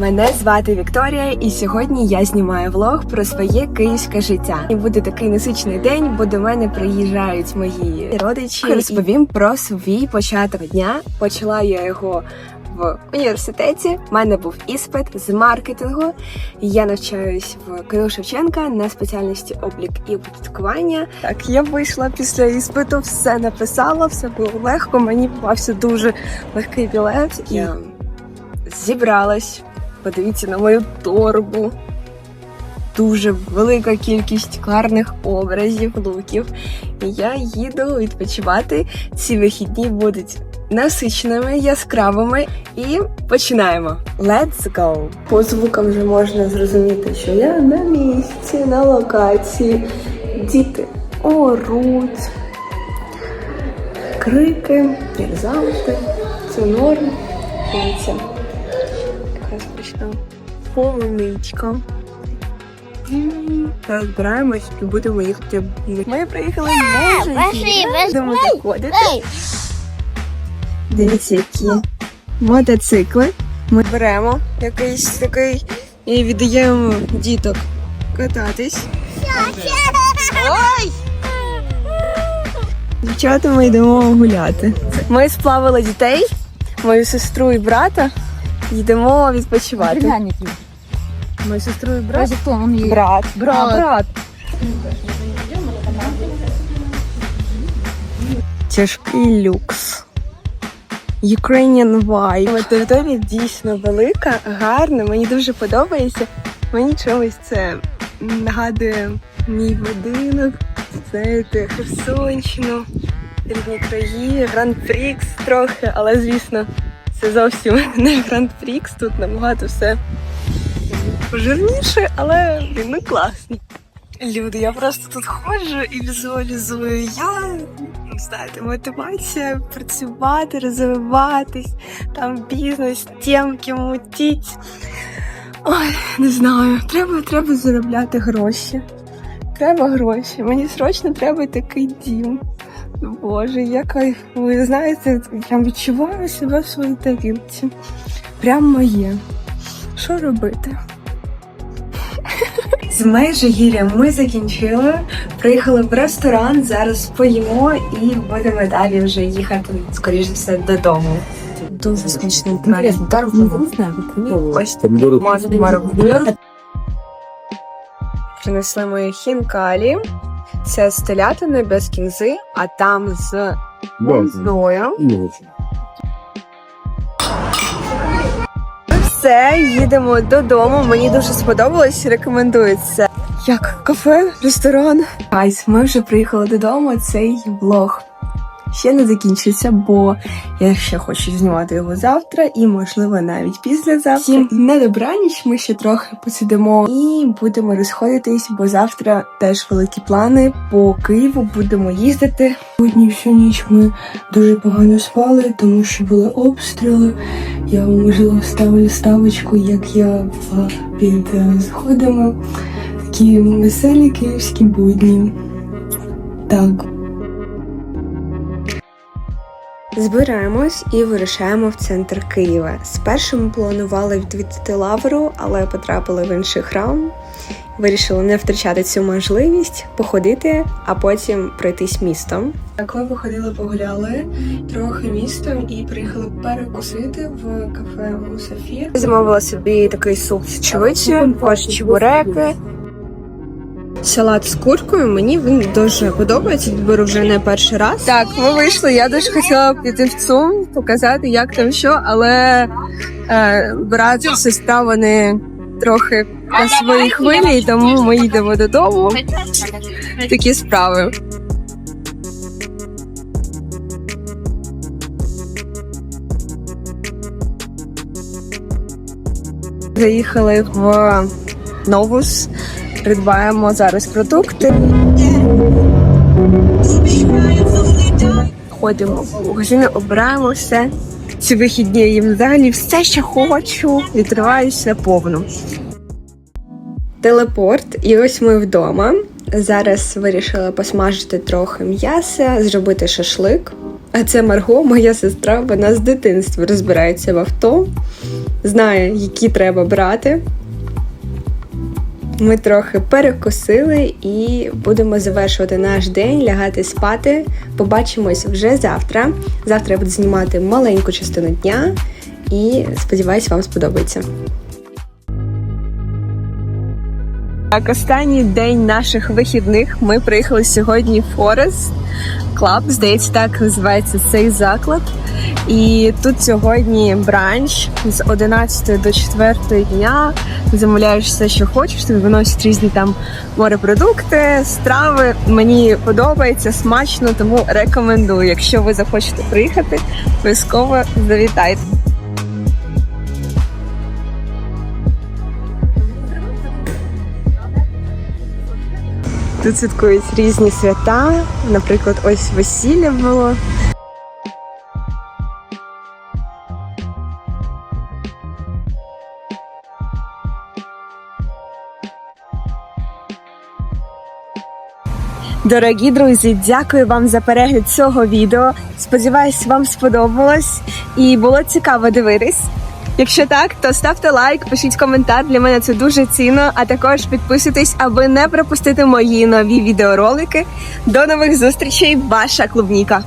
Мене звати Вікторія, і сьогодні я знімаю влог про своє київське життя. І буде такий насичний день, бо до мене приїжджають мої родичі. Розповім про свій початок дня. Почала я його в університеті. У мене був іспит з маркетингу. Я навчаюсь в КНУ Шевченка на спеціальності облік і оподаткування. Так, я вийшла після іспиту, все написала, все було легко. Мені попався дуже легкий білет. Я зібралась. Подивіться на мою торбу. Дуже велика кількість гарних образів, луків. І я їду відпочивати. Ці вихідні будуть насиченими, яскравими. І починаємо. Let's go! По звукам вже можна зрозуміти, що я на місці, на локації. Діти оруть. Крики, як завжди. Це норм. Дивіться. Якраз прийшла полуничка. Зараз збираємось і будемо їхати. Ми приїхали в Пошли, Будемо заходити. Дивіться, які мотоцикли. Ми беремо якийсь такий і віддаємо діток кататись. Ой! Дівчата, ми йдемо гуляти. Ми сплавили дітей, мою сестру і брата. Йдемо відпочивати. Племянники. Мою сестру і брат. Разве. Брат. Брат. брат. Тяжкий люкс. Ukrainian vibe. Територія дійсно велика, гарна, мені дуже подобається. Мені чомусь це нагадує мій будинок, знаєте, Херсонщину, рідні краї, Гранд-Прікс трохи, але звісно, це зовсім не Гранд-Прікс, тут набагато все жирніше, але ну класно. Люди, я просто тут ходжу і візуалізую. Я ну, знаєте, мотивація працювати, розвиватись, там бізнес, тємки мутіть. Ой, не знаю. Треба, треба заробляти гроші. Треба гроші. Мені срочно треба такий дім. Боже, я кайфую. Знаєте, прям відчуваю себе в своїй тарілці. Прям моє. Що робити? З Межигір'я ми закінчили. Приїхали в ресторан. Зараз поїмо і будемо далі вже їхати, скоріше все, додому. Дуже смачний Принесли мої хінкалі. Це з телятиною без кінзи, а там з зою. Все, їдемо додому. Мені дуже сподобалось, рекомендую це. Як кафе, ресторан. Гайс, ми вже приїхали додому. Цей влог ще не закінчиться, бо я ще хочу знімати його завтра і, можливо, навіть післязавтра. Всім на добраніч, ми ще трохи посидимо і будемо розходитись, бо завтра теж великі плани по Києву будемо їздити. Сьогодні всю ніч ми дуже погано спали, тому що були обстріли. Я можливо вставлю ставочку, як я в під е, сходами. Такі веселі київські будні. Так. Збираємось і вирушаємо в центр Києва. Спершу ми планували відвідати лавру, але потрапили в інший храм. Вирішили не втрачати цю можливість походити, а потім пройтись містом. Так, ми походили, погуляли трохи містом і приїхали перекусити в кафе Мусафір. Замовила собі такий суп з чевичі, також чебуреки. Салат з куркою мені він дуже подобається. Беру вже не перший раз. Так, ми вийшли. Я дуже хотіла піти в ЦУМ, показати, як там що, але е, брат сестра вони трохи на своїй хвилі, тому ми їдемо додому. Такі справи. Заїхали в Новус. Придбаємо зараз продукти. Ходимо в магазини, обираємо все. Ці вихідні їм взагалі все, що хочу. Відриваюся повну. Телепорт, і ось ми вдома. Зараз вирішила посмажити трохи м'яса, зробити шашлик. А це Марго, моя сестра, вона з дитинства розбирається в авто. знає, які треба брати. Ми трохи перекусили і будемо завершувати наш день, лягати спати. Побачимось вже завтра. Завтра я буду знімати маленьку частину дня і сподіваюсь, вам сподобається. Так, останній день наших вихідних. Ми приїхали сьогодні в Форест Клаб, здається, так називається цей заклад. І тут сьогодні бранч з 11 до 4 дня. Замовляєш все, що хочеш, тобі виносять різні там морепродукти, страви. Мені подобається смачно, тому рекомендую. Якщо ви захочете приїхати, обов'язково завітайте. Тут святкують різні свята. Наприклад, ось весілля було. Дорогі друзі, дякую вам за перегляд цього відео. Сподіваюсь, вам сподобалось і було цікаво дивитись. Якщо так, то ставте лайк, пишіть коментар. Для мене це дуже цінно. А також підписуйтесь, аби не пропустити мої нові відеоролики. До нових зустрічей, ваша клубніка.